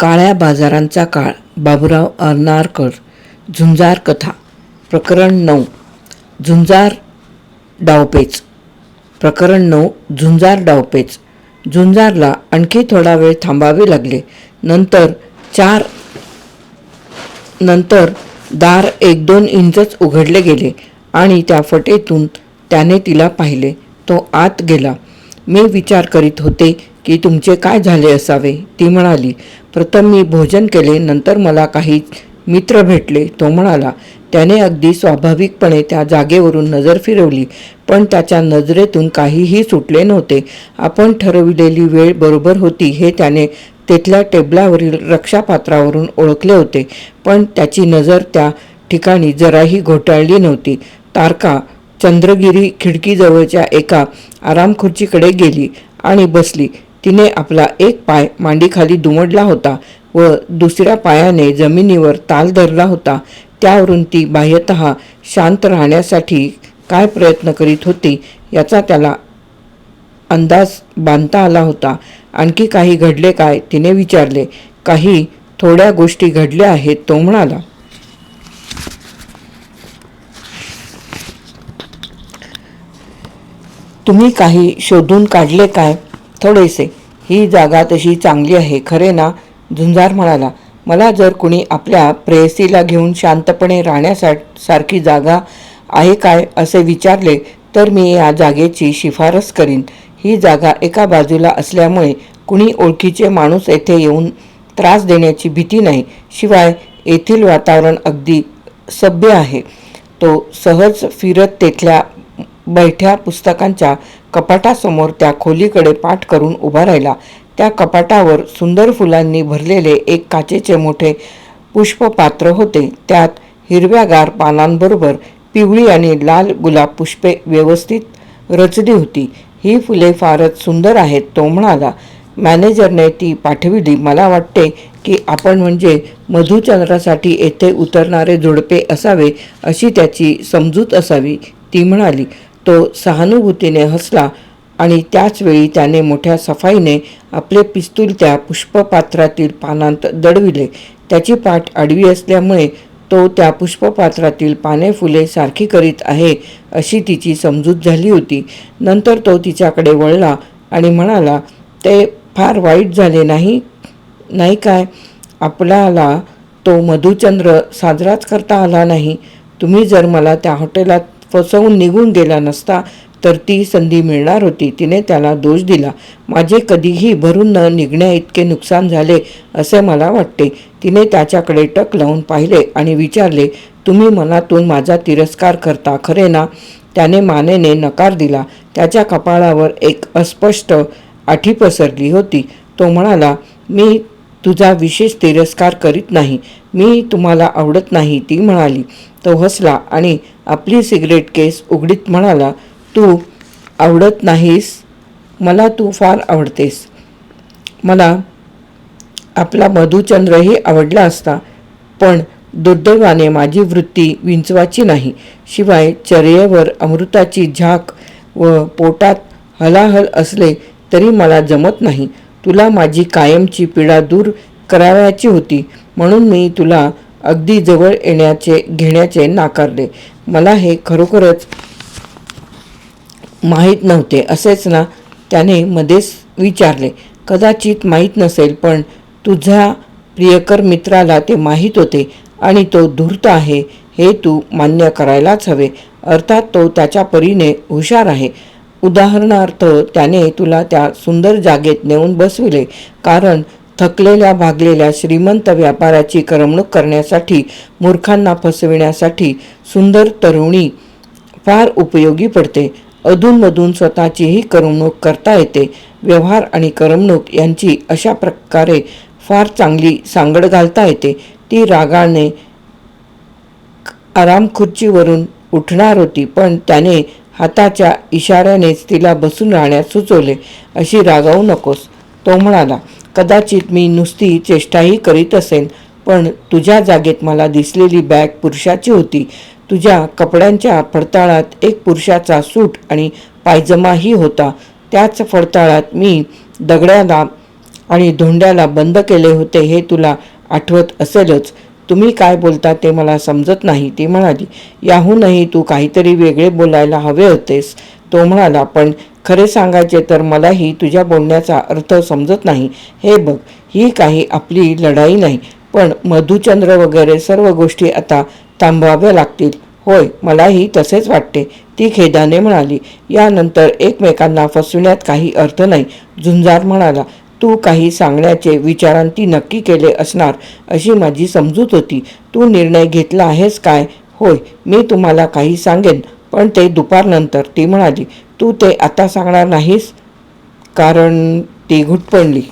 काळ्या बाजारांचा काळ. बाबुराव अर्नारकर झुंजार कथा प्रकरण नऊ झुंजार डावपेच. प्रकरण नऊ झुंजार डावपेच. झुंजारला आणखी थोडा वेळ थांबावे लागले. नंतर चार नंतर दार एक दोन इंचच उघडले गेले आणि त्या फटेतून त्याने तिला पाहिले. तो आत गेला. मी विचार करीत होते की तुमचे काय झाले असावे? ती म्हणाली प्रथम मी भोजन केले नंतर मला काही मित्र भेटले. तो म्हणाला त्याने अगदी स्वाभाविकपणे त्या जागेवरून नजर फिरवली पण त्याच्या नजरेतून काहीही सुटले नव्हते. आपण ठरविलेली वेळ बरोबर होती हे त्याने तेथल्या टेबलावरील रक्षापात्रावरून ओळखले होते पण त्याची नजर त्या ठिकाणी जराही घोटाळली नव्हती. तारका चंद्रगिरी खिडकीजवळच्या एका आरामखुर्चीकडे गेली आणि बसली. तिने आपला एक पाय मांडीखाली दुमडला होता व दुसऱ्या पायाने जमिनीवर ताल धरला होता. त्यावरून ती बाह्यत शांत राहण्यासाठी काय प्रयत्न करीत होती याचा त्याला अंदाज बांधता आला होता. आणखी काही घडले काय तिने विचारले. काही थोड्या गोष्टी घडल्या आहेत तो म्हणाला. तुम्ही काही शोधून काढले काय? थोडेसे. ही जागा तशी चांगली आहे. खरे ना? झुंजार म्हणाला. मला जर कुणी आपल्या प्रेयसीला घेऊन शांतपणे राहण्यासा सारखी जागा आहे काय असे विचारले तर मी या जागेची शिफारस करीन. ही जागा एका बाजूला असल्यामुळे कुणी ओळखीचे माणूस येथे येऊन त्रास देण्याची भीती नाही. शिवाय येथील वातावरण अगदी सभ्य आहे. तो सहज फिरत तेथल्या बैठ्या पुस्तकांच्या कपाटासमोर त्या खोलीकडे पाठ करून उभा राहिला. त्या कपाटावर सुंदर फुलांनी भरलेले एक काचेचे मोठे पुष्पपात्र होते. त्यात हिरव्यागार पानांबरोबर पिवळी आणि लाल गुलाब पुष्पे व्यवस्थित रचली होती. ही फुले फारच सुंदर आहेत तो म्हणाला. मॅनेजरने ती पाठविली. मला वाटते की आपण म्हणजे मधुचंद्रासाठी येथे उतरणारे जोडपे असावे अशी त्याची समजूत असावी ती म्हणाली. तो सहानुभूतीने हसला आणि त्याचवेळी त्याने मोठ्या सफाईने आपले पिस्तूल त्या पुष्पपात्रातील पानांत दडविले. त्याची पाठ आडवी असल्यामुळे तो त्या पुष्पपात्रातील पाने फुले सारखी करीत आहे अशी तिची समजूत झाली होती. नंतर तो तिच्याकडे वळला आणि म्हणाला ते फार वाईट झाले नाही नाही काय? आपल्याला तो मधुचंद्र साजराच करता आला नाही. तुम्ही जर मला त्या हॉटेलात फसवून निघून गेला नसता तर ती संधी मिळणार होती. तिने त्याला दोष दिला. माझे कधीही भरून न निघण्या इतके नुकसान झाले असे मला वाटते. तिने त्याच्याकडे टक लावून पाहिले आणि विचारले तुम्ही मनातून माझा तिरस्कार करता खरे ना? त्याने मानेने नकार दिला. त्याच्या कपाळावर एक अस्पष्ट आठी पसरली होती. तो म्हणाला मी तुझा विशेष तिरस्कार करीत नाही. मी तुम्हाला आवडत नाही ती म्हणाली. तो हसला आणि आपली सिगरेट केस उघडीत म्हणाला तू आवडत नाहीस? मला तू फार आवडतेस. मला आपला मधुचंद्रही आवडला असता पण दुर्दैवाने माझी वृत्ती विंचवाची नाही. शिवाय चर्येवर अमृताची झाक व पोटात हलाहल असले तरी मला जमत नाही. तुला माझी कायमची पीडा दूर करावयाची होती म्हणून मी तुला अगदी जवळ येण्याचे घेण्याचे नाकारले. मला हे खरोखरच माहीत नव्हते असेच ना त्याने मध्येच विचारले. कदाचित माहीत नसेल पण तुझ्या प्रियकर मित्राला ते माहीत होते आणि तो धूर्त आहे हे तू मान्य करायलाच हवे. अर्थात तो त्याच्या परीने हुशार आहे. उदाहरणार्थ त्याने तुला त्या सुंदर जागेत नेऊन बसविले. कारण थकलेल्या भागलेल्या श्रीमंत व्यापाराची करमणूक करण्यासाठी मूर्खांना फसविण्यासाठी सुंदर तरुणी फार उपयोगी पडते. अधूनमधून स्वतःचीही करमणूक करता येते. व्यवहार आणि करमणूक यांची अशा प्रकारे फार चांगली सांगड घालता येते. ती रागाने आराम खुर्चीवरून उठणार होती पण त्याने हाताच्या इशाऱ्यानेच तिला बसून राहण्यास सुचवले. अशी रागावू नकोस तो म्हणाला. कदाचित मी नुसती चेष्टाही करीत असेन पण तुझ्या जागेत मला दिसलेली बॅग पुरुषाची होती. तुझ्या कपड्यांच्या फडताळात एक पुरुषाचा सूट आणि पायजमाही होता. त्याच फडताळात मी दगड्याला आणि धोंड्याला बंद केले होते हे तुला आठवत असेलच. तुम्ही काय बोलता ते मला समजत नाही ती म्हणाली. याहूनही तू काहीतरी वेगळे बोलायला हवे होतेस. तो म्हणाला पण खरे सांगायचे तर मलाही तुझ्या बोलण्याचा अर्थ समजत नाही. हे बघ ही काही आपली लढाई नाही पण मधुचंद्र वगैरे सर्व गोष्टी आता थांबवाव्या लागतील. होय मलाही तसेच वाटते ती खेदाने म्हणाली. यानंतर एकमेकांना फसविण्यात काही अर्थ नाही झुंजार म्हणाला. तू काही सांगण्याचे विचारांती नक्की केले असणार अशी माझी समजूत होती. तू निर्णय घेतला आहेस काय? होय मी तुम्हाला काही सांगेन. पण ते दुपारनंतर ती म्हणाली. तू ते आता सांगणार नाहीस कारण ती घुटपणली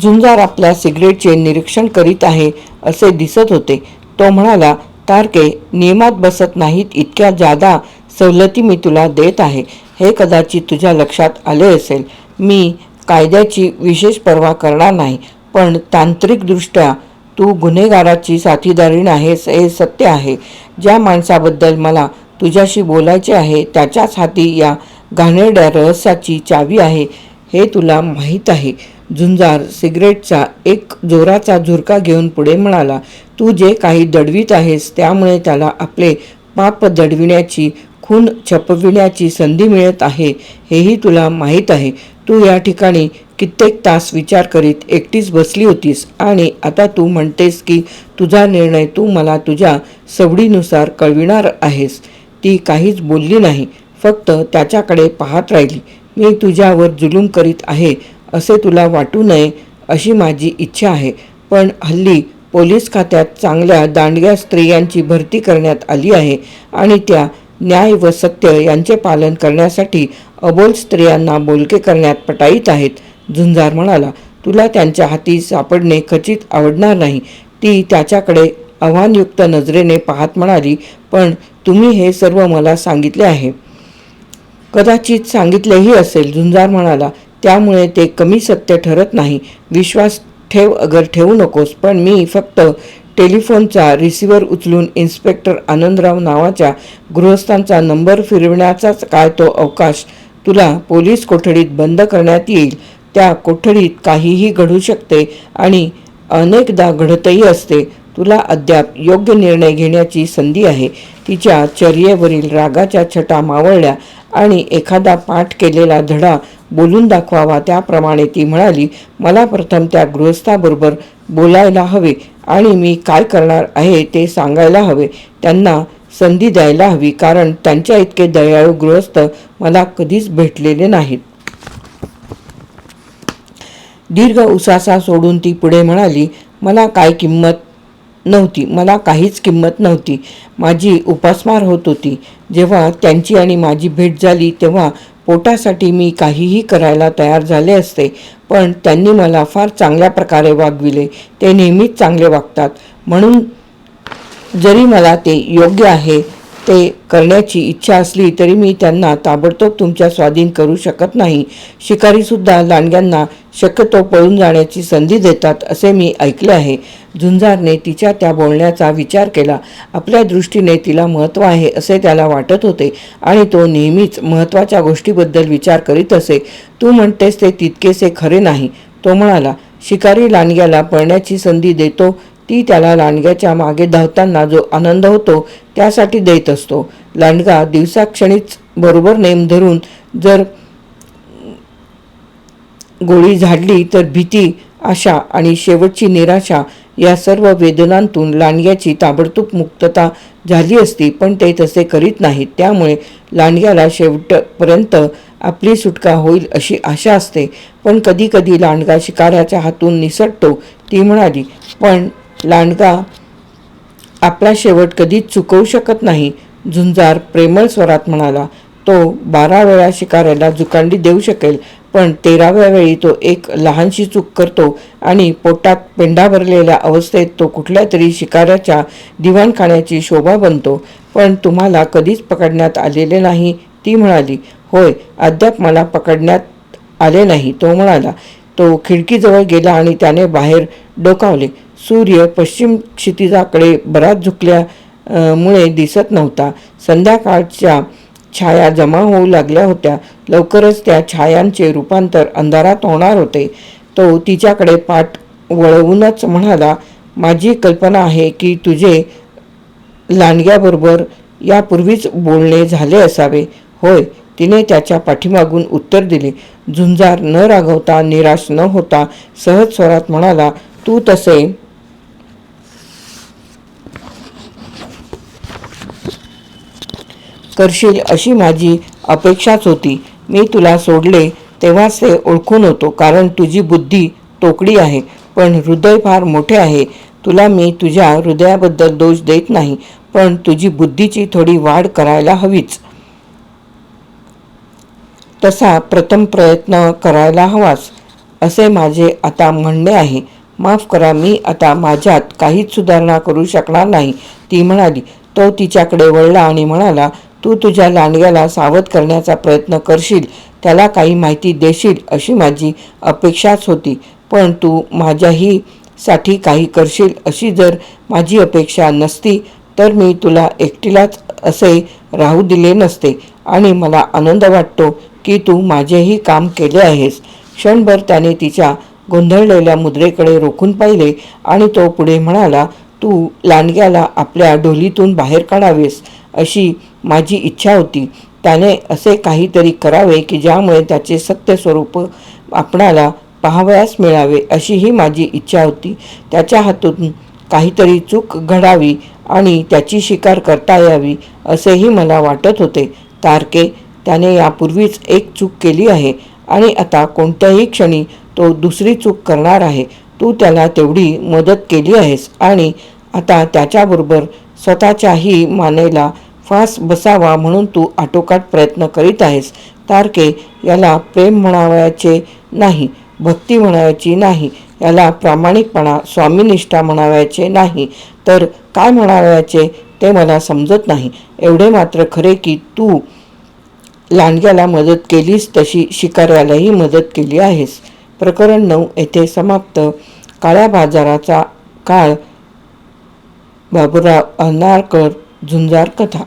झुंजार आपल्या सिगरेटचे निरीक्षण करीत आहे असे दिसत होते. तो म्हणाला तारके नियमात बसत नाहीत इतक्या जादा सवलती मी तुला देत आहे. हे कदाचित तुझ्या लक्षात आले असेल. मी कायद्याची विशेष पर्वा करणार नाही पण तांत्रिकदृष्ट्या तू गुन्हेगाराची साथीदारीण आहेस हे सत्य आहे. ज्या माणसाबद्दल मला तुझ्याशी बोलायचे आहे त्याच्याच हाती या घाणेरड्या रहस्याची चावी आहे हे तुला माहीत आहे. झुंजार सिगरेटचा एक जोराचा झुरका घेऊन पुढे म्हणाला तू जे काही दडवीत आहेस त्यामुळे त्याला आपले पाप दडविण्याची खून छपविण्याची संधी मिळत आहे हेही तुला माहीत आहे. तू या ठिकाणी कित्येक तास विचार करीत एकटीच बसली होतीस आणि आता तू म्हणतेस की तुझा निर्णय तू मला तुझ्या सवडीनुसार कळविणार आहेस. ती काहीच बोलली नाही फक्त त्याच्याकडे पाहत राहिली. मी तुझ्यावर जुलूम करीत आहे असे तुला वाटू नये अशी माझी इच्छा आहे. पण हल्ली पोलीस खात्यात चांगल्या दांडग्या स्त्रियांची भरती करण्यात आली आहे आणि त्या न्याय व सत्य यांचे पालन करण्यासाठी अबोल स्त्रियांना बोलके करण्यात पटाईत आहेत. झुंजार म्हणाला तुला त्यांच्या हाती सापडणे खचित आवडणार नाही. ती त्याच्याकडे आव्हानयुक्त नजरेने पाहत म्हणाली पण तुम्ही हे सर्व मला सांगितले आहे. कदाचित सांगितलेही असेल झुंजार म्हणाला. त्यामुळे ते कमी सत्य ठरत नाही. विश्वास ठेव अगर ठेवू नकोस पण मी फक्त टेलिफोनचा रिसिव्हर उचलून इन्स्पेक्टर आनंदराव नावाच्या गृहस्थांचा नंबर फिरवण्याचाच काय तो अवकाश तुला पोलीस कोठडीत बंद करण्यात येईल. त्या कोठडीत काहीही घडू शकते आणि अनेकदा घडतही असते. तुला अद्याप योग्य निर्णय घेण्याची संधी आहे. तिच्या चर्येवरील रागाच्या छटा मावळल्या आणि एखादा पाठ केलेला धडा बोलून दाखवावा त्याप्रमाणे ती म्हणाली मला प्रथम त्या गृहस्थाबरोबर बोलायला हवे आणि मी काय करणार आहे ते सांगायला हवे. त्यांना संधी द्यायला हवी कारण त्यांच्या इतके दयाळू गृहस्थ मला कधीच भेटलेले नाहीत. दीर्घ उसासा सोडून ती पुढे म्हणाली मला काय किंमत नव्हती मला काहीच किंमत नव्हती. माझी उपासमार होत होती. जेव्हा त्यांची आणि माझी भेट झाली तेव्हा पोटासाठी मी काहीही करायला तयार झाले असते. पण त्यांनी मला फार चांगल्या प्रकारे वागविले. ते नेहमीच चांगले वागतात. म्हणून जरी मला ते योग्य आहे ते करण्याची इच्छा असली तरी मी त्यांना ताबडतोब तुमच्या स्वाधीन करू शकत नाही. शिकारीसुद्धा लांडग्यांना शक्यतो पळून जाण्याची संधी देतात असे मी ऐकले आहे. झुंजारने तिच्या त्या बोलण्याचा विचार केला. आपल्या दृष्टीने तिला महत्त्व आहे असे त्याला वाटत होते. आणि तो नेहमीच महत्त्वाच्या गोष्टीबद्दल विचार करीत असे. तू म्हणतेस ते तितकेसे खरे नाही. तो म्हणाला शिकारी लांडग्याला पळण्याची संधी देतो ती त्याला लांडग्याच्या मागे धावताना जो आनंद होतो त्यासाठी देत असतो. लांडगा दिवसाक्षणीच बरोबर नेम धरून जर गोळी झाडली तर भीती आशा आणि शेवटची निराशा या सर्व वेदनांतून लांडग्याची ताबडतोब मुक्तता झाली असती पण ते तसे करीत नाहीत. त्यामुळे लांडग्याला शेवटपर्यंत आपली सुटका होईल अशी आशा असते. पण कधीकधी लांडगा शिकाऱ्याच्या हातून निसटतो ती म्हणाली पण लांडगा आपला शेवट कधीच चुकवू शकत नाही झुंजार प्रेमळ स्वरात म्हणाला. तो बारा वेळा शिकाऱ्याला जुकांडी देऊ शकेल पण तेराव्या वेळी तो एक लहानशी चूक करतो आणि पोटात पेंडा भरलेल्या अवस्थेत तो कुठल्या तरी शिकाऱ्याच्या दिवाणखाण्याची शोभा बनतो. पण तुम्हाला कधीच पकडण्यात आलेले नाही ती म्हणाली. होय अद्याप मला पकडण्यात आले नाही तो म्हणाला. तो खिडकीजवळ गेला आणि त्याने बाहेर डोकावले. सूर्य पश्चिम क्षितिजाकडे बराच झुकल्या मुळे दिसत नव्हता. संध्याकाळच्या छाया जमा होऊ लागल्या होत्या. लवकरच त्या छायांचे रूपांतर अंधारात होणार होते. तो तिच्याकडे पाठ वळवूनच म्हणाला माझी कल्पना आहे की तुझे लांडग्याबरोबर यापूर्वीच बोलणे झाले असावे. होय. तिने त्याच्या पाठीमागून उत्तर दिले. झुंजार न रागवता निराश न होता सहज स्वरात म्हणाला तू तसे करशील अशी माझी अपेक्षाच होती. मी तुला सोडले तेव्हाच ते ओळखून होतो कारण तुझी बुद्धी तोकडी आहे पण हृदय फार मोठे आहे. तुला मी तुझ्या हृदयाबद्दल दोष देत नाही पण तुझी बुद्धीची थोडी वाढ करायला हवीच. तसा प्रथम प्रयत्न करायला हवाच असे माझे आता म्हणणे आहे. माफ करा मी आता माझ्यात काहीच सुधारणा करू शकणार नाही ती म्हणाली. तो तिच्याकडे वळला आणि म्हणाला तू तुझ्या लांडग्याला सावध करण्याचा प्रयत्न करशील त्याला काही माहिती देशील अशी माझी अपेक्षाच होती. पण तू माझ्याही साठी काही करशील अशी जर माझी अपेक्षा नसती तर मी तुला एकटीलाच असे राहू दिले नसते. आणि मला आनंद वाटतो की तू माझेही काम केले आहेस. क्षणभर त्याने तिच्या गोंधळलेल्या मुद्रेकडे रोखून पाहिले आणि तो पुढे म्हणाला तू लांडग्याला आपल्या ढोलीतून बाहेर काढावेस अशी माझी इच्छा होती. त्याने असे काहीतरी करावे की ज्यामुळे त्याचे सत्य स्वरूप आपणाला पाहावयास मिळावे अशी ही माझी इच्छा होती. त्याच्या हातून काहीतरी चूक घडावी आणि त्याची शिकार करता यावी असेही मला वाटत होते. तारके त्याने यापूर्वीच एक चूक केली आहे आणि आता कोणत्याही क्षणी तो दुसरी चूक करणार आहे. तू त्याला तेवढी मदत केली आहेस आणि आता त्याच्याबरोबर स्वतःच्याही मानेला फास बसावा म्हणून तू आटोकाट प्रयत्न करीत आहेस. तारके याला प्रेम म्हणावयाचे नाही भक्ती म्हणावयाची नाही याला प्रामाणिकपणा स्वामीनिष्ठा म्हणावयाचे नाही. तर काय म्हणावयाचे ते मला समजत नाही. एवढे मात्र खरे की तू लांडग्याला मदत केलीस तशी शिकाऱ्यालाही मदत केली आहेस. प्रकरण नऊ येथे समाप्त. काळ्या बाजाराचा काळ. बाबुराव अनारकर झुंजार कथा.